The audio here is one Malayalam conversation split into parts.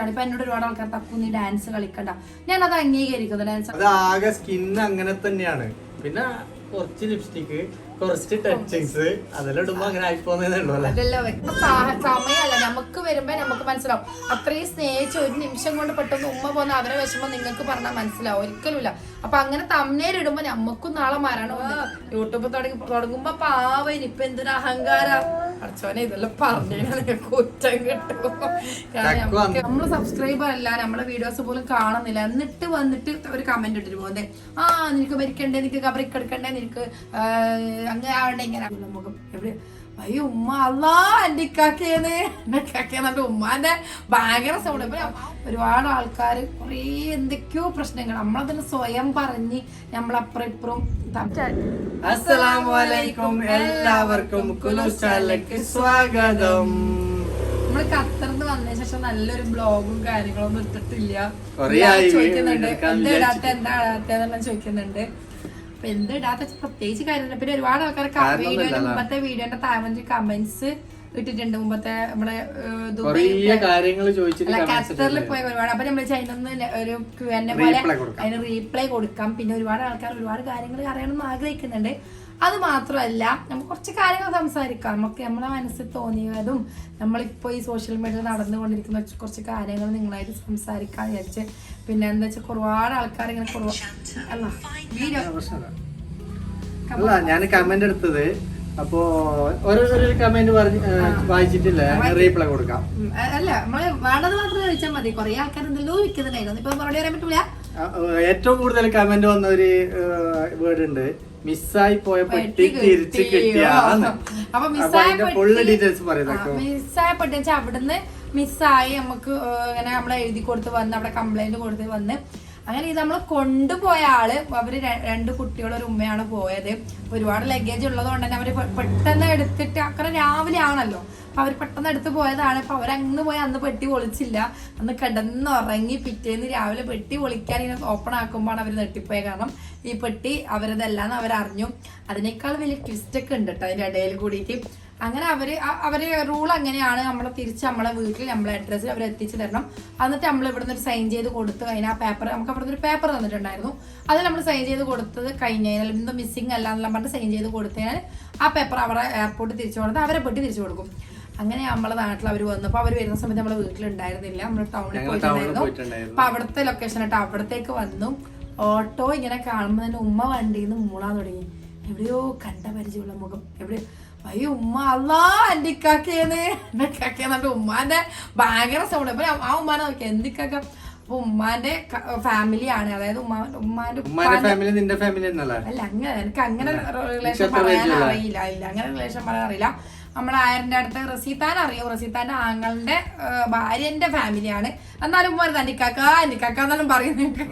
ഇഷ്ടമാണ്. ഇപ്പൊ എന്നോട് ഒരുപാട് ആൾക്കാർ തക്കു നീ ഡാൻസ് കളിക്കണ്ട. ഞാൻ അത് അംഗീകരിക്കുന്നു ഡാൻസ് അത് ആകെ സ്കിൻ അങ്ങനെ തന്നെയാണ്. പിന്നെ കുറച്ച് ലിപ്സ്റ്റിക്ക് കുറച്ച് ടച്ചിങ്സ് അതെല്ലാം ഇടുമ്പോ അങ്ങനെ ആയിപ്പോന്നേ ഉള്ളൂ അല്ലേ? അതല്ല സമയമല്ല നമുക്ക് വരുമ്പോ നമുക്ക് മനസ്സിലാവും. അത്രയും സ്നേഹിച്ച് ഒരു നിമിഷം കൊണ്ട് പെട്ടെന്ന് ഉമ്മ പോകുന്ന അവരെ വിഷമം നിങ്ങൾക്ക് പറഞ്ഞാൽ മനസ്സിലാവും. ഒരിക്കലുമില്ല. അപ്പൊ അങ്ങനെ തമ്മനേൽ ഇടുമ്പോ നമുക്കും നാളെ മരണമുണ്ട്. യൂട്യൂബ് തുടങ്ങി തുടങ്ങുമ്പോ പാവന് ഇപ്പൊ എന്തൊരു അഹങ്കാര? അടച്ചോനെ ഇതെല്ലാം പറഞ്ഞു കുറ്റം കിട്ടും. നമ്മൾ സബ്സ്ക്രൈബർ അല്ല നമ്മളെ വീഡിയോസ് പോലും കാണുന്നില്ല. എന്നിട്ട് വന്നിട്ട് ഒരു കമന്റ് ഇട്ടിട്ട് പോകുന്നത് ആ നിനക്ക് മരിക്കണ്ടേ? നിനക്ക് കബറിക്കെടുക്കണ്ടേ? നിനക്ക് ആ, അങ്ങനെ ഇങ്ങനെ ആവണ്ട മുഖം എവിടെ? അയ്യോ ഉമ്മ അല്ലാ എന്റെ ഇക്കാക്കേന്ന് എന്റെ ഇക്കാക്കേന്നിട്ട് ഉമ്മാന്റെ ഭയങ്കര സൗണ്ട് ഇപ്പൊ ഒരുപാട് ആൾക്കാർ കുറേ എന്തൊക്കെയോ പ്രശ്നങ്ങൾ. നമ്മളതിന് സ്വയം പറഞ്ഞ് നമ്മളപ്പുറം ഇപ്പുറം അസ്സലാമലൈക്കും. എല്ലാവർക്കും സ്വാഗതം. നമ്മൾ ഖത്തറിന്ന് വന്നതിന് ശേഷം നല്ലൊരു ബ്ലോഗും കാര്യങ്ങളൊന്നും ഇട്ടിട്ടില്ല ചോദിക്കുന്നുണ്ട് എന്താ ഇടാത്ത? എന്താ ഇടാത്ത? ചോദിക്കുന്നുണ്ട്. അപ്പൊ എന്താ ഇടാത്ത പ്രത്യേകിച്ച് കാര്യമില്ല പിന്നെ ഒരുപാട് ആൾക്കാർ വീഡിയോന്റെ? മുമ്പത്തെ വീഡിയോന്റെ താഴെ കമന്റ്സ് ഇട്ടിട്ടുണ്ട് മുമ്പത്തെ നമ്മുടെ ഏഹ്, കൊറേ ദുബൈ കാര്യങ്ങൾ ചോദിച്ചിട്ട് അല്ല comments ഖത്തറിൽ ഇട്ടില്ലേ? പോയ ഒരുപാട് അപ്പൊ നമ്മൾ അതിനൊന്ന് ഒരു ക്യൂ എന്നെ പോലെ. അതിന് റീപ്ലൈ കൊടുക്കാം പിന്നെ ഒരുപാട് ആൾക്കാർ ഒരുപാട് കാര്യങ്ങൾ അറിയണമെന്ന് ആഗ്രഹിക്കുന്നുണ്ട് അത് മാത്രമല്ല നമുക്ക് കുറച്ച് കാര്യങ്ങൾ സംസാരിക്കാം. നമുക്ക് നമ്മളെ മനസ്സിൽ തോന്നിയതും നമ്മളിപ്പോൾ ഈ സോഷ്യൽ മീഡിയയിൽ നടന്നുകൊണ്ടിരിക്കുന്ന കുറച്ച് കാര്യങ്ങൾ നിങ്ങളായിട്ട് സംസാരിക്കാൻ വിചാരിച്ച് പിന്നെ എന്താ വെച്ചാൽ ഒരുപാട് ആൾക്കാർ ഇങ്ങനെ അല്ല ഞാൻ കമന്റ് എടുത്തത്. അപ്പോ ഓരോരു കമന്റ് പറഞ്ഞ് ഏ, വായിച്ചിട്ടില്ല. റീപ്ലൈ കൊടുക്കാം. ഉം, അ- അല്ല നമ്മൾ വേണ്ടത് മാത്രം ചോദിച്ചാൽ മതി. കുറെ ആൾക്കാർ എന്തെല്ലോ വിൽക്കുന്നുണ്ടായിരുന്നു ഇപ്പൊ മറുപടി പറയാൻ പറ്റൂല? ആ, ഏ, ഏറ്റവും കൂടുതൽ കമന്റ് വന്ന ഒരു വേർഡ് ഉണ്ട്. മിസ്സായി പോയ പെട്ടി തിരിച്ചു കിട്ടിയ? അപ്പൊ മിസ്സായ പെട്ടി വെച്ചാൽ അവിടുന്ന് മിസ്സായി നമുക്ക് ഇങ്ങനെ നമ്മളെ എഴുതി കൊടുത്ത് വന്ന് അവിടെ കംപ്ലൈന്റ് കൊടുത്ത് വന്ന് അങ്ങനെ ഇത് നമ്മൾ കൊണ്ടുപോയ ആൾ അവർ രണ്ട് കുട്ടികളും ഒരു ഉമ്മയാണ് പോയത്. ഒരുപാട് ലഗേജ് ഉള്ളത് കൊണ്ട് തന്നെ അവർ പെട്ടെന്ന് എടുത്തിട്ട് അക്കറ രാവിലെ ആണല്ലോ അപ്പൊ അവർ പെട്ടെന്ന് എടുത്ത് പോയതാണ്. അപ്പൊ അവരങ്ങ് പോയി അന്ന് പെട്ടി പൊളിച്ചില്ല. അന്ന് കിടന്നുറങ്ങി പിറ്റേന്ന് രാവിലെ പെട്ടി പൊളിക്കാൻ ഇങ്ങനെ ഓപ്പൺ ആക്കുമ്പോഴാണ് അവർ നെട്ടിപ്പോയത് കാരണം ഈ പെട്ടി അവരതല്ലാന്ന് അവരറിഞ്ഞു. അതിനേക്കാൾ വലിയ ട്വിസ്റ്റ് ഒക്കെ ഉണ്ട് കേട്ടോ അതിന്റെ ഇടയിൽ കൂടിയിട്ട്. അങ്ങനെ അവർ അവർ റൂൾ അങ്ങനെയാണ്. നമ്മളെ തിരിച്ച് നമ്മളെ വീട്ടിൽ നമ്മളെ അഡ്രസ്സിൽ അവർ എത്തിച്ചു തരണം. എന്നിട്ട് നമ്മൾ ഇവിടുന്ന് ഒരു സൈൻ ചെയ്ത് കൊടുത്തു കഴിഞ്ഞാൽ ആ പേപ്പർ നമുക്ക് അവിടുന്ന് ഒരു പേപ്പർ തന്നിട്ടുണ്ടായിരുന്നു. അത് നമ്മൾ സൈൻ ചെയ്ത് കൊടുത്തത് കഴിഞ്ഞ് കഴിഞ്ഞാൽ എന്തോ മിസ്സിംഗ് അല്ല എന്നുള്ള പറഞ്ഞിട്ട് സൈൻ ചെയ്ത് കൊടുത്തു കഴിഞ്ഞാൽ ആ പേപ്പർ അവിടെ എയർപോർട്ടിൽ തിരിച്ചു കൊടുത്ത് അവരെ പെട്ടി തിരിച്ചു കൊടുക്കും. അങ്ങനെ നമ്മളെ നാട്ടിൽ അവർ വന്നപ്പോൾ അവർ വരുന്ന സമയത്ത് നമ്മളെ വീട്ടിലുണ്ടായിരുന്നില്ല നമ്മൾ ടൗണിൽ പോയിട്ടുണ്ടായിരുന്നു. പോയിട്ടുണ്ടായിരുന്നു. അപ്പൊ അവിടുത്തെ ലൊക്കേഷൻ ആയിട്ട് അവിടത്തേക്ക് വന്നു. ഓട്ടോ ഇങ്ങനെ കാണുമ്പോൾ തന്നെ ഉമ്മ വണ്ടിയിൽ നിന്ന് മൂളാൻ തുടങ്ങി. എവിടെയോ കണ്ട പരിചയമുള്ള മുഖം. എവിടെയോ അയ്യോ ഉമ്മ അല്ലാ എന്റെ ഇക്കാക്കേന്ന് ഉമ്മാന്റെ ഭയങ്കര സൗണ്ട് അപ്പൊ ആ ഉമ്മാനെ നോക്കി എന്തിക്കാക്ക അപ്പൊ ഉമ്മാന്റെ ഫാമിലിയാണ് അതായത് ഉമ്മ ഉമ്മാന്റെ ഫാമിലി നിന്റെ ഫാമിലി അല്ല അങ്ങനെ എനിക്ക് അങ്ങനെ റിലേഷൻ പറയാൻ അറിയില്ല. ഇല്ല അങ്ങനെ റിലേഷൻ പറയാൻ അറിയില്ല. നമ്മുടെ ആയറിന്റെ അടുത്ത് റസീത്താൻ അറിയോ. റസീത്താന്റെ ആങ്ങളുടെ ഭാര്യന്റെ ഫാമിലിയാണ്. എന്നാലും ഉമ്മ തന്നിക്കാക്ക അനിക്കാക്ക എന്നെല്ലാം പറയുന്നുണ്ട്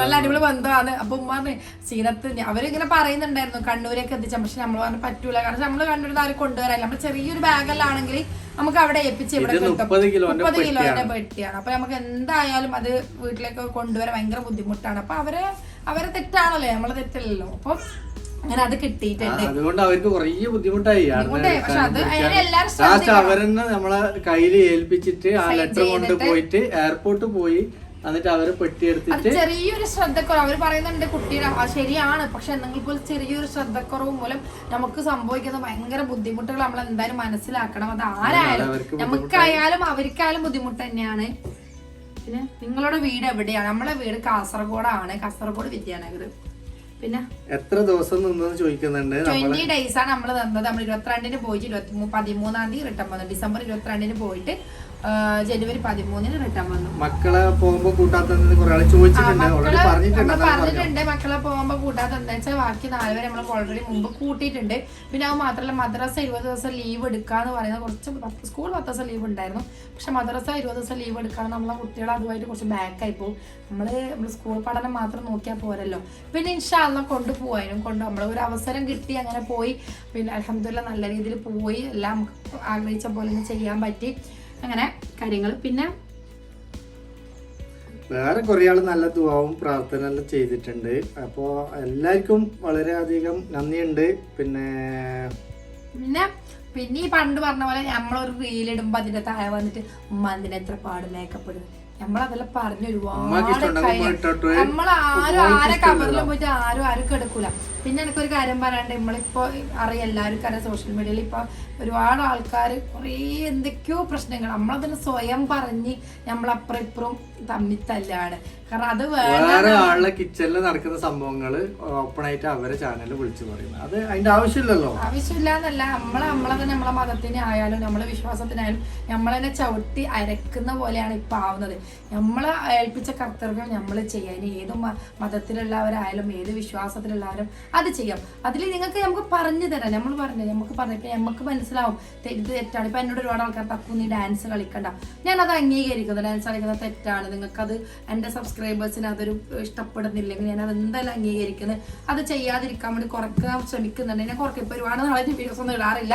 നല്ല അടിപൊളി ബന്ധമാണ്. അപ്പൊ ഉമ്മ സീനത്ത് അവരിങ്ങനെ പറയുന്നുണ്ടായിരുന്നു കണ്ണൂരേക്ക് എത്തിച്ച പക്ഷെ നമ്മൾ പറഞ്ഞു പറ്റൂല. കാരണം നമ്മൾ കണ്ണൂരിൽ ആരും കൊണ്ടുവരാനില്ല നമ്മൾ ചെറിയൊരു ബാഗല്ലാണെങ്കിൽ നമുക്ക് അവിടെ എപ്പിച്ച് ഇവിടെ മുപ്പത് കിലോന്റെ പെട്ടിയാണ്. പെട്ടിയാണ്. അപ്പൊ നമുക്ക് എന്തായാലും അത് വീട്ടിലേക്ക് കൊണ്ടുവരാൻ ഭയങ്കര ബുദ്ധിമുട്ടാണ്. അപ്പൊ അവരെ അവരെ തെറ്റാണല്ലോ. നമ്മളെ തെറ്റല്ലല്ലോ. അപ്പൊ അങ്ങനെ അത് കിട്ടിയിട്ടുണ്ട്. അതുകൊണ്ട് അവർക്ക് കുറേ ബുദ്ധിമുട്ടായി. ലാസ്റ്റ്. അവരെന്നെ നമ്മളെ കയ്യിൽ ഏൽപ്പിച്ചിട്ട് ആ ലെറ്റർ കൊണ്ട് പോയിട്ട് എയർപോർട്ട് പോയി എന്നിട്ട് അവർ പെട്ടി അത് എടുത്തിട്ട് ചെറിയൊരു ശ്രദ്ധക്കുറവ്. അവർ പറയുന്നുണ്ട് കുട്ടിയുടെ ശരിയാണ്. പക്ഷെ എന്തെങ്കിലും പോലും ചെറിയൊരു ശ്രദ്ധക്കുറവ് മൂലം നമുക്ക് സംഭവിക്കുന്ന ഭയങ്കര ബുദ്ധിമുട്ടുകൾ നമ്മൾ എന്തായാലും മനസ്സിലാക്കണം. അത് ആരായാലും നമുക്കായാലും അവർക്കായാലും ബുദ്ധിമുട്ട് തന്നെയാണ്. പിന്നെ നിങ്ങളുടെ വീട് എവിടെയാണ് നമ്മളെ വീട് കാസർഗോഡാണ്. കാസർഗോഡ് വിദ്യാനഗർ. പിന്നെ? എത്ര ദിവസം നിന്നെന്ന് ചോദിക്കുന്നുണ്ട്? ട്വന്റി ഡേയ്സ് ആണ് നമ്മൾ തന്നത്. നമ്മൾ ഇരുപത്തിരണ്ടിന് പോയിട്ട് ഇരുപത്തി പതിമൂന്നാം തീയതി റിട്ടേൺ വന്നു. ഡിസംബർ ഇരുപത്തിരണ്ടിന് പോയിട്ട് ജനുവരി പതിമൂന്നിന് റിട്ടേൺ വന്നു. മക്കളെ പോകുമ്പോ കൂട്ടാത്തത് പറഞ്ഞിട്ടുണ്ട് നമ്മൾ മക്കളെ പോകുമ്പോ കൂട്ടാത്ത എന്താ വെച്ചാൽ ബാക്കി നാലുപേരെ നമ്മൾ ഓൾറെഡി മുമ്പ് കൂട്ടിയിട്ടുണ്ട്. പിന്നെ അത് മാത്രമല്ല മദ്രസ ഇരുപത് ദിവസം ലീവ് എടുക്കാന്ന് പറയുന്നത് കുറച്ച് സ്കൂൾ പത്ത് ദിവസം ലീവ് ഉണ്ടായിരുന്നു. പക്ഷെ മദ്രസ ഇരുപത് ദിവസം ലീവ് എടുക്കാൻ നമ്മളെ കുട്ടികൾ അതുമായിട്ട് കുറച്ച് ബാക്കായി പോകും നമ്മൾ നമ്മൾ സ്കൂൾ പഠനം മാത്രം നോക്കിയാൽ പോരല്ലോ. പിന്നെ ഇൻഷാല്ല കൊണ്ടുപോകാനും കൊണ്ട് നമ്മൾ ഒരു അവസരം കിട്ടി അങ്ങനെ പോയി. പിന്നെ അലഹമ്മദില്ല നല്ല രീതിയിൽ പോയി. എല്ലാം ആഗ്രഹിച്ച പോലെ ചെയ്യാൻ പറ്റി. അങ്ങനെ കാര്യങ്ങൾ. പിന്നെ വേറെ കുറെ ആൾ നല്ല ദുവാവും പ്രാർത്ഥന എല്ലാം ചെയ്തിട്ടുണ്ട്. അപ്പോ എല്ലാവർക്കും വളരെയധികം നന്ദിയുണ്ട്. പിന്നെ പിന്നെ പിന്നെ ഈ പണ്ട് പറഞ്ഞ പോലെ നമ്മളൊരു റീലിടുമ്പോൾ അതിന്റെ അതിന്റെ താഴെ വന്നിട്ട് ഉമ്മ എന്തിനാ എത്ര പാട് മേക്കപ്പ് ഇടുന്നത് നമ്മളതെല്ലാം പറഞ്ഞ് ഒരുപാട് നമ്മൾ ആരും ആരെ കബറിലും പോയിട്ട് ആരും ആരും കെടുക്കൂല. പിന്നെ എനിക്കൊരു കാര്യം പറയാണ്ട് നമ്മളിപ്പോ അറിയാം എല്ലാവർക്കും അറിയാം സോഷ്യൽ മീഡിയയിൽ ഇപ്പൊ ഒരുപാട് ആൾക്കാർ കുറേ എന്തൊക്കെയോ പ്രശ്നങ്ങൾ. നമ്മളതിന് സ്വയം പറഞ്ഞ് നമ്മളപ്പുറം ഇപ്പുറം തമ്മിൽ തല്ലാണ് കാരണം അത് വേറെ ആളുടെ കിച്ചണിൽ നടക്കുന്ന സംഭവങ്ങൾ ഓപ്പൺ ആയിട്ട് അവരെ ചാനലിൽ വിളിച്ചു പറയുന്നത്. അത് അതിന്റെ ആവശ്യമില്ലല്ലോ? ആവശ്യമില്ലാന്നല്ല. നമ്മളെ നമ്മളെ തന്നെ നമ്മളെ മതത്തിന് ആയാലും നമ്മളെ വിശ്വാസത്തിനായാലും നമ്മളെ തന്നെ ചവിട്ടി അരക്കുന്ന പോലെയാണ് ഇപ്പൊ ആവുന്നത്. നമ്മളെ ഏൽപ്പിച്ച കർത്തവ്യം നമ്മൾ ചെയ്യാൻ ഏത് മതത്തിലുള്ളവരായാലും ഏത് വിശ്വാസത്തിലുള്ളവരും അത് ചെയ്യാം. അതിൽ നിങ്ങൾക്ക് നമുക്ക് പറഞ്ഞു തരാം. നമ്മൾ പറഞ്ഞു നമുക്ക് പറഞ്ഞു. ഇപ്പൊ നമുക്ക് മനസ്സിലാവും. തെറ്റ് തെറ്റാണ്. ഇപ്പൊ എന്നോട് ഒരുപാട് ആൾക്കാർ തക്കു നീ ഡാൻസ് കളിക്കണ്ട. ഞാൻ അത് അംഗീകരിക്കുന്നു. ഡാൻസ് കളിക്കുന്നത് തെറ്റാണ്. നിങ്ങൾക്കത് എന്റെ സബ്സ്ക്രൈബേഴ്സിന് അതൊരു ഇഷ്ടപ്പെടുന്നില്ലെങ്കിൽ ഞാൻ അത് എന്തായാലും അംഗീകരിക്കുന്നത്? അത് ചെയ്യാതിരിക്കാൻ വേണ്ടി കുറയ്ക്കാൻ ശ്രമിക്കുന്നുണ്ട്. ഞാൻ കുറയ്ക്കും ഇപ്പോൾ ഒരുപാട് നാളെ വീഡിയോസ് ഒന്നും ഇടാറില്ല.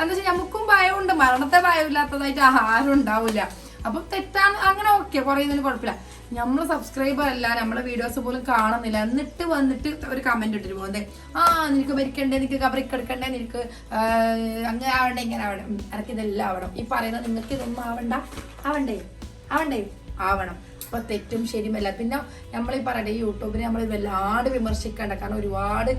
എന്താ വെച്ചാൽ നമുക്കും ഭയമുണ്ട്. മരണത്തെ ഭയമില്ലാത്തതായിട്ട് ആരും ഉണ്ടാവില്ല. അപ്പം തെറ്റാണ്. അങ്ങനെ ഓക്കെ. പറയുന്നതിന് കുഴപ്പമില്ല. നമ്മൾ സബ്സ്ക്രൈബർ അല്ല. നമ്മളെ വീഡിയോസ് പോലും കാണുന്നില്ല. എന്നിട്ട് വന്നിട്ട് ഒരു കമന്റ് ഇട്ടിട്ട് പോകുന്നത്. ആ നിനക്ക് ഭരിക്കണ്ടേ നിനക്ക് കബറിക്ക് എടുക്കണ്ടേ നിനക്ക് അങ്ങനെ ആവണ്ടേ? ഇങ്ങനെ ആവണം എനക്ക് ആവണം. ഈ പറയുന്നത് നിങ്ങൾക്ക് ഇതൊന്നും ആവണ്ട. ആവണ്ടേ? ആവണ്ടേ? ആവണം. അപ്പൊ തെറ്റും ശരിയുമല്ല പിന്നെ നമ്മൾ ഈ പറയട്ടെ യൂട്യൂബിനെ നമ്മൾ വല്ലാണ്ട് വിമർശിക്കേണ്ട. കാരണം ഒരുപാട്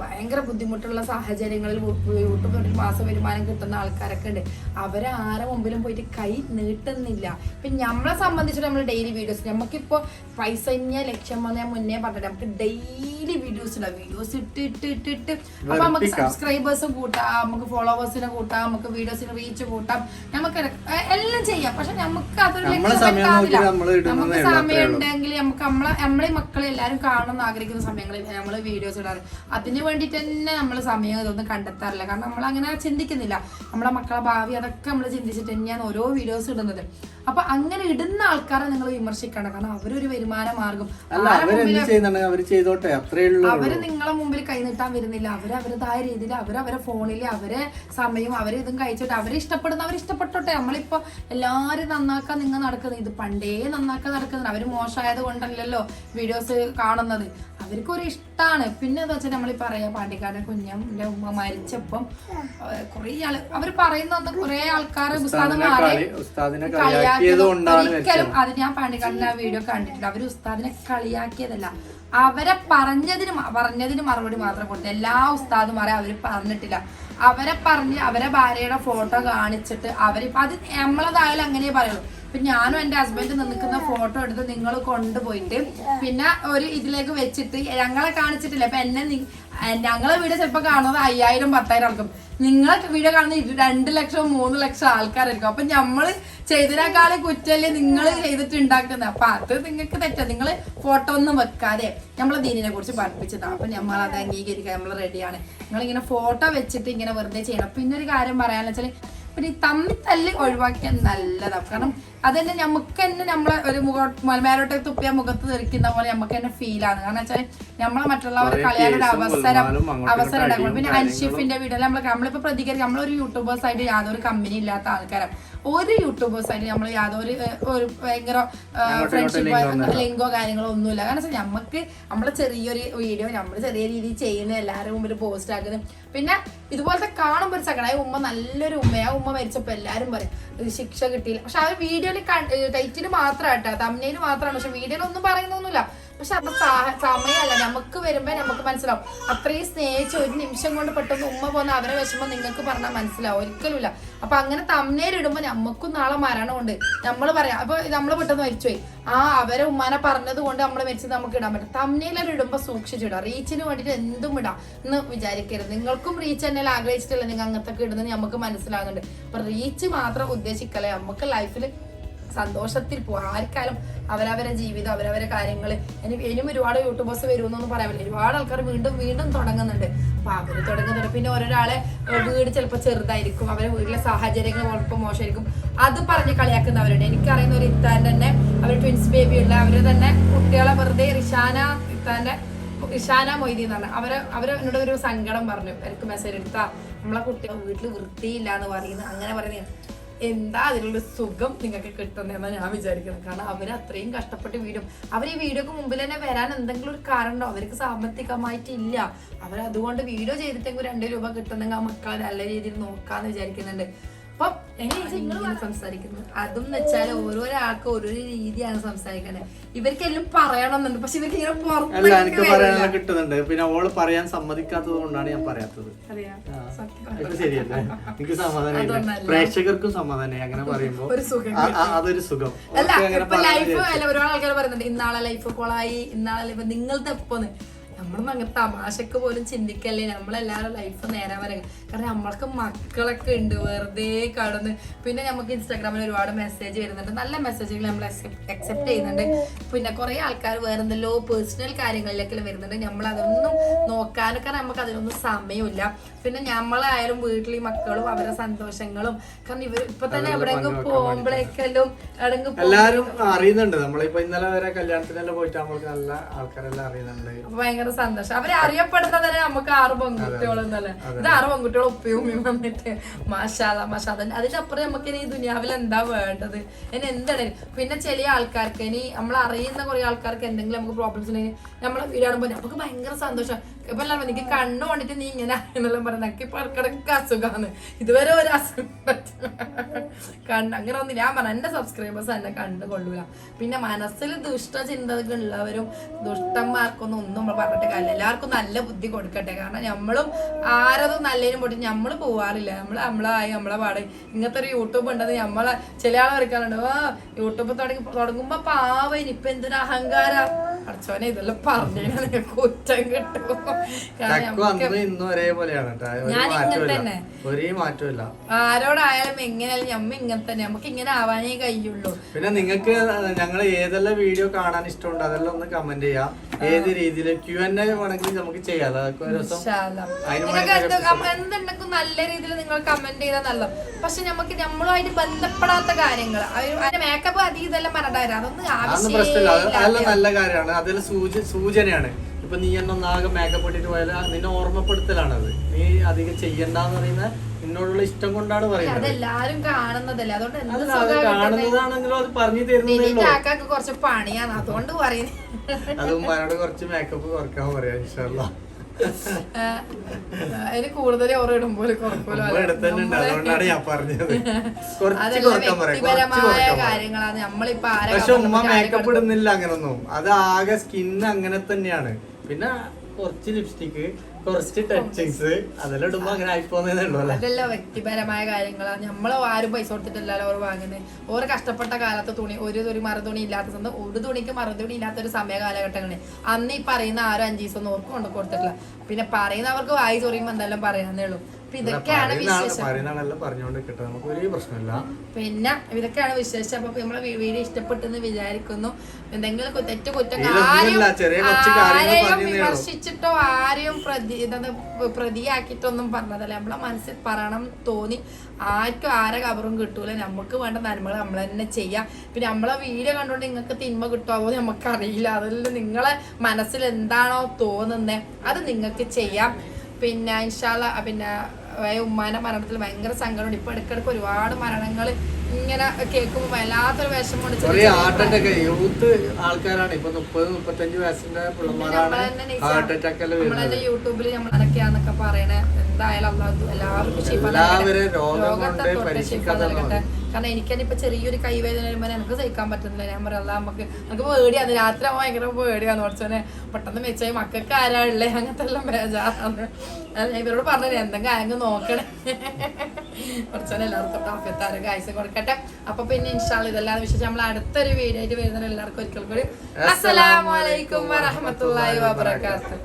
ഭയങ്കര ബുദ്ധിമുട്ടുള്ള സാഹചര്യങ്ങളിൽ യൂട്യൂബിൽ ഒരു മാസം വരുമാനം കിട്ടുന്ന ആൾക്കാരൊക്കെ ഉണ്ട്. അവരെ ആരെ മുമ്പിലും പോയിട്ട് കൈ നീട്ടുന്നില്ല. ഇപ്പൊ നമ്മളെ സംബന്ധിച്ചിട്ട് നമ്മൾ ഡെയിലി വീഡിയോസ് നമുക്കിപ്പോ പൈസ തന്നെ ലക്ഷ്യം വന്ന് ഞാൻ മുന്നേ പറഞ്ഞിട്ട് നമുക്ക് ഡെയിലി വീഡിയോസ് ഉണ്ടാവും വീഡിയോസ് ഇട്ട് ഇട്ട് ഇട്ട് ഇട്ട്. അപ്പൊ നമുക്ക് സബ്സ്ക്രൈബേഴ്സും കൂട്ടാം നമുക്ക് ഫോളോവേഴ്സിനെ കൂട്ടാം നമുക്ക് വീഡിയോസിന് റീച്ച് കൂട്ടാം. നമുക്ക് എല്ലാം ചെയ്യാം. പക്ഷെ നമുക്ക് അതൊരു ലക്ഷ്യം നമുക്ക് സമയം ഉണ്ടെങ്കിൽ നമുക്ക് നമ്മളെ നമ്മളെ മക്കളെ എല്ലാവരും കാണണമെന്ന് ആഗ്രഹിക്കുന്ന സമയങ്ങളിൽ നമ്മൾ വീഡിയോസ് ഇടാറ്. അതിന് വേണ്ടിയിട്ട് തന്നെ നമ്മൾ സമയം ഇതൊന്നും കണ്ടെത്താറില്ല. കാരണം നമ്മൾ അങ്ങനെ ചിന്തിക്കുന്നില്ല. നമ്മളെ മക്കളെ ഭാവി അതൊക്കെ നമ്മൾ ചിന്തിച്ചിട്ട് തന്നെയാണ് ഓരോ വീഡിയോസ് ഇടുന്നത്. അപ്പൊ അങ്ങനെ ഇടുന്ന ആൾക്കാരെ നിങ്ങൾ വിമർശിക്കണം കാരണം അവരൊരു വരുമാന മാർഗം. അവർ നിങ്ങളെ മുമ്പിൽ കൈനീട്ടാൻ വരുന്നില്ല. അവർ അവരുടേതായ രീതിയിൽ അവരവരെ ഫോണിൽ അവരെ സമയം അവരെ ഇതും കഴിച്ചോട്ടെ അവരെ ഇഷ്ടപ്പെടുന്ന അവർ ഇഷ്ടപ്പെട്ടോട്ടെ. നമ്മളിപ്പോ എല്ലാരും നന്നാക്കാൻ നിങ്ങൾ നടക്കുന്നത് ഇത് പണ്ടേ നന്നാക്കാൻ നടക്കുന്നത് അവർ മോശമായത് കൊണ്ടല്ലല്ലോ വീഡിയോസ് കാണുന്നത്. അവർക്ക് ഒരു ഇഷ്ടമാണ് പിന്നെ എന്താ വെച്ചാൽ നമ്മൾ പറയാ പാണ്ടിക്കാരൻ കുഞ്ഞിന്റെ ഉമ്മ മരിച്ചപ്പം കുറേ ആൾ അവർ പറയുന്ന കുറേ ആൾക്കാർ ഒരിക്കലും അത് ഞാൻ പാണ്ടിക്കാടിന്റെ ആ വീഡിയോ കണ്ടിട്ടുണ്ട് അവർ ഉസ്താദിനെ കളിയാക്കിയതല്ല. അവരെ പറഞ്ഞതിന് പറഞ്ഞതിന് മറുപടി മാത്രം കൊടുത്തു എല്ലാ ഉസ്താദുമാരെ അവർ പറഞ്ഞിട്ടില്ല. അവരെ പറഞ്ഞ് അവരെ ഭാര്യയുടെ ഫോട്ടോ കാണിച്ചിട്ട് അവരിപ്പോ അത് നമ്മളതായാലും അങ്ങനെ പറയുള്ളൂ. ഇപ്പൊ ഞാനും എന്റെ ഹസ്ബൻഡ് നിൽക്കുന്ന ഫോട്ടോ എടുത്ത് നിങ്ങൾ കൊണ്ടുപോയിട്ട് പിന്നെ ഒരു ഇതിലേക്ക് വെച്ചിട്ട് ഞങ്ങളെ കാണിച്ചിട്ടില്ല. അപ്പൊ എന്നെ ഞങ്ങളെ വീഡിയോ ചിലപ്പോ കാണുന്നത് അയ്യായിരം പത്തായിരം ആൾക്കും. നിങ്ങളെ വീഡിയോ കാണുന്ന രണ്ട് ലക്ഷം മൂന്ന് ലക്ഷം ആൾക്കാരായിരിക്കും. അപ്പൊ നമ്മൾ ചെയ്തതിനേക്കാളും കുറ്റല്ലേ നിങ്ങൾ ചെയ്തിട്ട് ഉണ്ടാക്കുന്നത് അപ്പൊ അത് നിങ്ങൾക്ക് തെറ്റാ. നിങ്ങൾ ഫോട്ടോ ഒന്നും വെക്കാതെ നമ്മളെ ദീനിനെ കുറിച്ച് പഠിപ്പിച്ചതാണ് അപ്പൊ നമ്മൾ അത് അംഗീകരിക്കാൻ നമ്മൾ റെഡിയാണ് നിങ്ങൾ ഇങ്ങനെ ഫോട്ടോ വെച്ചിട്ട് ഇങ്ങനെ വെറുതെ ചെയ്യണം. പിന്നെ ഒരു കാര്യം പറയാന്ന് വെച്ചാൽ പിന്നെ ഈ തമ്മി തല്ല് ഒഴിവാക്കിയാൽ നല്ലതാണ് കാരണം അത് തന്നെ നമുക്ക് തന്നെ നമ്മളെ ഒരു മലമേലോട്ട് മേലോട്ടെ തുപ്പിയ മുഖത്ത് തെറിക്കുന്ന പോലെ നമുക്ക് തന്നെ ആണ്. കാരണം വെച്ചാൽ നമ്മളെ മറ്റുള്ളവർ കളയാനൊരു അവസരം അവസരം ഇടങ്ങളും ഉണ്ടാക്കണം പിന്നെ അൻഷിഫിന്റെ വീഡിയോ നമ്മൾ നമ്മളിപ്പോ പ്രതികരിക്കും നമ്മളൊരു യൂട്യൂബേഴ്സ് ആയിട്ട് യാതൊരു കമ്പനി ഇല്ലാത്ത ആൾക്കാരാണ് ഒരു യൂട്യൂബേഴ്സ് ആയിട്ട് നമ്മൾ യാതൊരു ഒരു ഭയങ്കര ഫ്രണ്ട്ഷിപ്പ് ലിങ്കോ കാര്യങ്ങളോ ഒന്നുമില്ല. കാരണം വെച്ചാൽ നമുക്ക് നമ്മളെ ചെറിയൊരു വീഡിയോ നമ്മൾ ചെറിയ രീതിയിൽ ചെയ്യുന്ന എല്ലാവരും മുമ്പിൽ പോസ്റ്റ് ആക്കുന്നത് പിന്നെ ഇതുപോലത്തെ കാണുമ്പോൾ ഒരു സങ്കടം ആ ഉമ്മ നല്ലൊരു ഉമ്മയാ. ഉമ്മ മരിച്ചപ്പോൾ എല്ലാവരും പറയും ശിക്ഷ കിട്ടിയില്ല. പക്ഷെ ആ വീഡിയോയിൽ ടൈറ്റിൽ മാത്രമാട്ടോ തമ്മിൽ മാത്രമാണ് പക്ഷെ വീഡിയോയിൽ ഒന്നും പറയുന്നൊന്നുമില്ല. പക്ഷെ അത് സമയമല്ല നമുക്ക് വരുമ്പോ നമുക്ക് മനസ്സിലാവും. അത്രയും സ്നേഹിച്ച് ഒരു നിമിഷം കൊണ്ട് പെട്ടെന്ന് ഉമ്മ പോകുന്ന അവരെ വിഷമം നിങ്ങൾക്ക് പറഞ്ഞാൽ മനസ്സിലാവും. ഒരിക്കലുമില്ല. അപ്പൊ അങ്ങനെ തമ്മനേരിടുമ്പോ നമുക്കും നാളെ മരണമുണ്ട്. നമ്മൾ പറയാം അപ്പൊ നമ്മൾ പെട്ടെന്ന് മരിച്ചുപോയി. ആ അവരെ ഉമ്മാനെ പറഞ്ഞത് കൊണ്ട് നമ്മൾ മരിച്ചത് നമുക്ക് ഇടാൻ പറ്റും തമ്മനയിലും ഇടുമ്പോ സൂക്ഷിച്ചിടാം റീച്ചിന് വേണ്ടിയിട്ട് എന്തും ഇടാം എന്ന് വിചാരിക്കരുത്. നിങ്ങൾക്കും റീച്ച് തന്നെ ആഗ്രഹിച്ചിട്ടില്ല നിങ്ങൾ അങ്ങനത്തെ ഇടുന്നത് നമുക്ക് മനസ്സിലാകുന്നുണ്ട് അപ്പൊ റീച്ച് മാത്രം ഉദ്ദേശിക്കല്ലേ? നമുക്ക് ലൈഫിൽ സന്തോഷത്തിൽ പോവാം. ആർക്കാലും അവരവരെ ജീവിതം അവരവരെ കാര്യങ്ങൾ ഇനി ഇനിയും ഒരുപാട് യൂട്യൂബേഴ്സ് വരുമെന്നൊന്നും പറയാൻ പറ്റില്ല. ഒരുപാട് ആൾക്കാർ വീണ്ടും വീണ്ടും തുടങ്ങുന്നുണ്ട്. അപ്പൊ അവർ തുടങ്ങുന്നുണ്ട്. പിന്നെ ഓരോരാളെ വീട് ചിലപ്പോൾ ചെറുതായിരിക്കും. അവരെ വീട്ടിലെ സാഹചര്യങ്ങൾ ചിലപ്പോൾ മോശമായിരിക്കും. അത് പറഞ്ഞ് കളിയാക്കുന്നവരുണ്ട്. എനിക്കറിയുന്ന ഒരു ഇത്താൻ തന്നെ അവർ ട്വിൻസ് ബേബി ഉള്ള അവർ തന്നെ കുട്ടികളെ വെറുതെ റിഷാന ഇത്താന്റെ ഇഷാന മൊയ്തി എന്ന് അവർ അവർ എന്നോട് ഒരു സങ്കടം പറഞ്ഞു. എനിക്ക് മെസ്സേജ് എടുത്താ. നമ്മളെ കുട്ടികൾ വീട്ടിൽ വൃത്തിയില്ല എന്ന് പറയുന്നത് അങ്ങനെ പറയുന്നത് എന്താ അതിനുള്ള സുഖം നിങ്ങൾക്ക് കിട്ടുന്നതെന്നാണ് ഞാൻ വിചാരിക്കുന്നത് കാരണം അവർ അത്രയും കഷ്ടപ്പെട്ട് വീടും. അവർ ഈ വീഡിയോക്ക് മുമ്പിൽ തന്നെ വരാൻ എന്തെങ്കിലും ഒരു കാരണമുണ്ടോ? അവർക്ക് സാമ്പത്തികമായിട്ടില്ല. അവർ അതുകൊണ്ട് വീഡിയോ ചെയ്തിട്ടെങ്കിൽ രണ്ട് രൂപ കിട്ടുന്നെങ്കിൽ ആ മക്കളെ നല്ല രീതിയിൽ നോക്കാന്ന് വിചാരിക്കുന്നുണ്ട്. അപ്പൊ എങ്ങനെ സംസാരിക്കുന്നത് അതും എന്ന് വെച്ചാൽ ഓരോരാൾക്ക് ഓരോ രീതിയാണ് സംസാരിക്കണേ. ഇവർക്ക് എല്ലാം പറയണമെന്നുണ്ട്. പക്ഷെ ഇവർക്ക് ഇങ്ങനെ അല്ല എനിക്ക് പറയാനുള്ള കിട്ടുന്നുണ്ട്. പിന്നെ ഓൾ പറയാൻ സമ്മതിക്കാത്തത് കൊണ്ടാണ് ഞാൻ പറയാത്തത്. അറിയാം. ആ. ഇത് ശരിയല്ലേ? എനിക്ക് സമാധാനമില്ല. പ്രേക്ഷകർക്കും സമാധാനമായി അങ്ങനെ പറയുമ്പോ. ഒരു സുഖം ആ- ആ- അതൊരു സുഖം. അല്ല അങ്ങനെ ഇപ്പൊ പറയാൻ ലൈഫ് വിചാരിച്ചു. അല്ല ഒരുപാട് ആൾക്കാർ പറയുന്നുണ്ട് ഇന്നാളെ ലൈഫ് കൊളായി ഇന്നാളെ ലൈഫ് നിങ്ങളുടെ എപ്പോന്ന് നമ്മളൊന്നും അങ്ങനെ തമാശക്ക് പോലും ചിന്തിക്കല്ലേ? നമ്മളെല്ലാവരും ലൈഫ് നേരെ വരെ. കാരണം നമ്മൾക്ക് മക്കളൊക്കെ ഉണ്ട് വെറുതെ കടന്ന്. പിന്നെ നമുക്ക് ഇൻസ്റ്റാഗ്രാമിൽ ഒരുപാട് മെസ്സേജ് വരുന്നുണ്ട്. നല്ല മെസ്സേജുകൾ നമ്മൾ അക്സെപ്റ്റ് ചെയ്യുന്നുണ്ട്. പിന്നെ കുറെ ആൾക്കാർ വേറെ എന്തെല്ലോ പേഴ്സണൽ കാര്യങ്ങളിലേക്കെല്ലാം വരുന്നുണ്ട്. നമ്മൾ അതൊന്നും നോക്കാനൊക്കെ നമുക്ക് അതിനൊന്നും സമയമില്ല. പിന്നെ നമ്മളായാലും വീട്ടിൽ മക്കളും അവരുടെ സന്തോഷങ്ങളും. കാരണം ഇവർ ഇപ്പൊ തന്നെ എവിടെയെങ്കിലും പോകുമ്പോഴേക്കെല്ലാം എല്ലാരും അറിയുന്നുണ്ട്. നമ്മളിപ്പോ ഇന്നലെ വരെ കല്യാണത്തിനെല്ലാം പോയിട്ട് നമ്മൾക്ക് നല്ല ആൾക്കാരെല്ലാം അറിയുന്നുണ്ട്. അപ്പൊ ഭയങ്കര സന്തോഷം. അവരെ അറിയപ്പെടുന്നത് തന്നെ നമുക്ക് ആറ് തന്നെ ഇത് ആറ് പെൺകുട്ടികളും ഉപ്പയും ഉമ്മയും വന്നിട്ട് മാഷാല മാഷാ അതിനപ്പുറം നമുക്ക് ഇനി ഈ ദുനിയാവിൽ എന്താ വേണ്ടത്? ഇനി എന്താണ്? പിന്നെ ചില ആൾക്കാർക്ക് ഇനി നമ്മൾ അറിയുന്ന കുറെ ആൾക്കാർക്ക് എന്തെങ്കിലും നമുക്ക് പ്രോബ്ലംസ് ഉണ്ടെങ്കിൽ നമ്മളെ വീട് കാണുമ്പോൾ നമുക്ക് ഭയങ്കര സന്തോഷം. ഇപ്പൊ എല്ലാവരും എനിക്ക് കണ്ണു കൊണ്ടിട്ട് നീ ഇങ്ങനെ എന്നെല്ലാം പറഞ്ഞു എനിക്ക് ഇപ്പൊ ഇടക്കിടക്ക് അസുഖമാണ് ഇതുവരെ ഒരു അസുഖം. കണ്ണ് അങ്ങനെ ഒന്നും ഞാൻ പറഞ്ഞു എന്റെ സബ്സ്ക്രൈബേഴ്സ് എന്നെ കണ്ടു കൊള്ളൂല. പിന്നെ മനസ്സിൽ ദുഷ്ട ചിന്തകൾ ഉള്ളവരും ദുഷ്ടന്മാർക്കൊന്നും ഒന്നും നമ്മൾ പറഞ്ഞിട്ട് കാര്യമില്ല. എല്ലാവർക്കും നല്ല ബുദ്ധി കൊടുക്കട്ടെ. കാരണം നമ്മളും ആരതും നല്ലതിനും പോയിട്ട് നമ്മൾ പോവാറില്ല. നമ്മൾ നമ്മളായി നമ്മളെ പാടെ. ഇങ്ങനത്തെ ഒരു യൂട്യൂബ് ഉണ്ടെന്ന് നമ്മളെ ചില ആൾ വരയ്ക്കാറുണ്ട്. യൂട്യൂബ് തുടങ്ങി തുടങ്ങുമ്പോ പാവന് ഇപ്പൊ എന്തൊരു അഹങ്കാര? അടച്ചോനെ ഇതെല്ലാം പറഞ്ഞു കുറ്റം കിട്ടും. ഞാൻ ഇങ്ങനെ തന്നെ. ഒരേ മാറ്റമില്ല ആരോടായാലും എങ്ങനെയാലും ഞമ്മ ഇങ്ങനെ തന്നെ. നമുക്ക് ഇങ്ങനെ ആവാനേ കഴിയുള്ളൂ. പിന്നെ നിങ്ങൾക്ക് ഞങ്ങൾ ഏതെല്ലാം വീഡിയോ കാണാൻ ഇഷ്ടമുണ്ട് അതെല്ലാം ഒന്ന് കമന്റ് ചെയ്യാം. ഏത് രീതിയിൽ ക്യു എൻ എ വേണമെങ്കിൽ നമുക്ക് ചെയ്യാം. അതൊക്കെ ഒരു ദിവസം ഇൻഷാല്ലാ. അതിന് നിങ്ങൾക്ക് വേണ്ടി എന്ത് കം- എന്തുണ്ടെങ്കിലും നല്ല രീതിയിൽ നിങ്ങൾ കമന്റ് ചെയ്താൽ നല്ല പക്ഷെ നമുക്ക് നമ്മളുമായിട്ട് ബന്ധപ്പെടാത്ത കാര്യങ്ങൾ. അതിന്റെ മേക്കപ്പ് അധികം ഇതെല്ലാം പറഞ്ഞിട്ടായിരുന്നു അതൊന്നും ആവശ്യമില്ല. നല്ല കാര്യമാണ്. അതിൽ സൂച സൂചനയാണ്. ഇപ്പൊ നീ എന്നെ ഒന്നാകെ മേക്കപ്പ് ഇട്ടിട്ട് പോയാൽ നിന്നെ ഓർമ്മപ്പെടുത്തലാണത്. നീ അധികം ചെയ്യണ്ടെന്ന് പറയുന്ന നിന്നോടുള്ള ഇഷ്ടം കൊണ്ടാണ് പറയുന്നത്. അതെല്ലാരും കാണുന്നതല്ലേ? അതുകൊണ്ട് കാണുന്നതാണെങ്കിലും അത് പറഞ്ഞു നിനക്കാക്കൊക്കെ കുറച്ച് പണിയാണ്. അതുകൊണ്ട് പറയുന്നത് അത് ഉമ്മാനോട് കുറച്ച് മേക്കപ്പ് കുറയ്ക്കാൻ പറയാം ഇൻഷാല്ലാ അതിന് കൂടുതൽ ഓറിടുമ്പോൾ വ്യക്തിപരമായ കാര്യങ്ങളാണ്. നമ്മളിപ്പോ പക്ഷെ ഉമ്മ മേക്കപ്പ് ഇടുന്നില്ല അങ്ങനൊന്നും. അത് ആകെ സ്കിൻ അങ്ങനെ തന്നെയാണ്. പിന്നെ കുറച്ച് ലിപ്സ്റ്റിക്ക് അതെല്ലാം അല്ലെ? വ്യക്തിപരമായ കാര്യങ്ങളാണ് നമ്മളെ ആരും പൈസ കൊടുത്തിട്ടല്ലല്ലോ അവർ വാങ്ങുന്നത് ഓരോ കഷ്ടപ്പെട്ട കാലത്ത് തുണി ഒരു ഒരു മറുതുണി ഇല്ലാത്ത സ്വന്തം ഒരു തുണിക്ക് മറുതുണി ഇല്ലാത്ത ഒരു സമയ കാലഘട്ടങ്ങളിൽ അന്ന് ഈ പറയുന്ന ആരും അഞ്ചു ദിവസം ഒന്നും ഓർക്ക് കൊണ്ട് കൊടുത്തിട്ടില്ല. പിന്നെ പറയുന്നവർക്ക് വായി ചൊറിയുമ്പോൾ എന്തെല്ലാം പറയാന്നേ ഉള്ളൂ. ഇതൊക്കെയാണ് വിശേഷം. പിന്നെ ഇതൊക്കെയാണ് വിശേഷം. അപ്പൊ നമ്മളെ വീട് വീഡിയോ ഇഷ്ടപ്പെട്ടെന്ന് വിചാരിക്കുന്നു. എന്തെങ്കിലും തെറ്റ് കുറ്റം ആരെയും. വിമർശിച്ചിട്ടോ ആരെയും പ്രതി പ്രതിയാക്കിയിട്ടൊന്നും പറഞ്ഞതല്ല. നമ്മളെ മനസ്സിൽ പറയണം തോന്നി ആർക്കും ആരെ കവറും കിട്ടൂല. നമുക്ക് വേണ്ട നന്മകൾ നമ്മൾ തന്നെ ചെയ്യാം. പിന്നെ നമ്മളെ വീഡിയോ കണ്ടുകൊണ്ട് നിങ്ങൾക്ക് തിന്മ കിട്ടുമോ നമുക്കറിയില്ല. അതെല്ലാം നിങ്ങളെ മനസ്സിൽ എന്താണോ തോന്നുന്നത് അത് നിങ്ങൾക്ക് ചെയ്യാം. പിന്നെ ഇൻഷാല്ല പിന്നെ ഉമ്മാന്റെ മരണത്തിൽ ഭയങ്കര സങ്കടമുണ്ട്. ഇപ്പൊ ഇടയ്ക്കിടയ്ക്ക് ഒരുപാട് മരണങ്ങൾ ഇങ്ങനെ കേൾക്കുമ്പോൾ വല്ലാത്തൊരു വിഷമം യൂത്ത് ആൾക്കാരാണ്. ഇപ്പൊ മുപ്പത് മുപ്പത്തഞ്ച് വയസ്സിന്റെ നമ്മളെ യൂട്യൂബിൽ നമ്മൾ അടക്കാന്നൊക്കെ പറയണേ. എന്തായാലും എല്ലാവർക്കും. രോഗം തൊട്ട് നൽകട്ടെ. കാരണം എനിക്ക് ഇപ്പൊ ചെറിയൊരു കൈവേദന വരുമ്പോൾ എനിക്ക് സഹിക്കാൻ പറ്റുന്നില്ല. ഞാൻ പറയാം നമുക്ക് നമുക്ക് പേടിയാണ് രാത്രി ആവുമ്പോൾ ഭയങ്കര പേടിയാണ് കുറച്ചോനെ പെട്ടെന്ന് മെച്ചായി മക്കൾക്ക് ആരാ ഉള്ളേ? അങ്ങനത്തെ എല്ലാം ബേജാറാണ്. ഞാൻ ഇവരോട് പറഞ്ഞു എന്തെങ്കിലും ആരെങ്കിലും നോക്കണേ. കുറച്ചോനെ എല്ലാവർക്കും ആഫ്യത്താറ് കാഴ്ച കൊടുക്കട്ടെ. അപ്പൊ പിന്നെ ഇൻഷാൽ ഇതെല്ലാം വിശേഷം നമ്മൾ അടുത്തൊരു വീഡിയോ ആയിട്ട് വരുന്ന എല്ലാവർക്കും ഒരിക്കൽ കൂടി അസ്സലാമലൈക്കും വറഹമത്തല്ലാഹി വബർക്കാത്തു.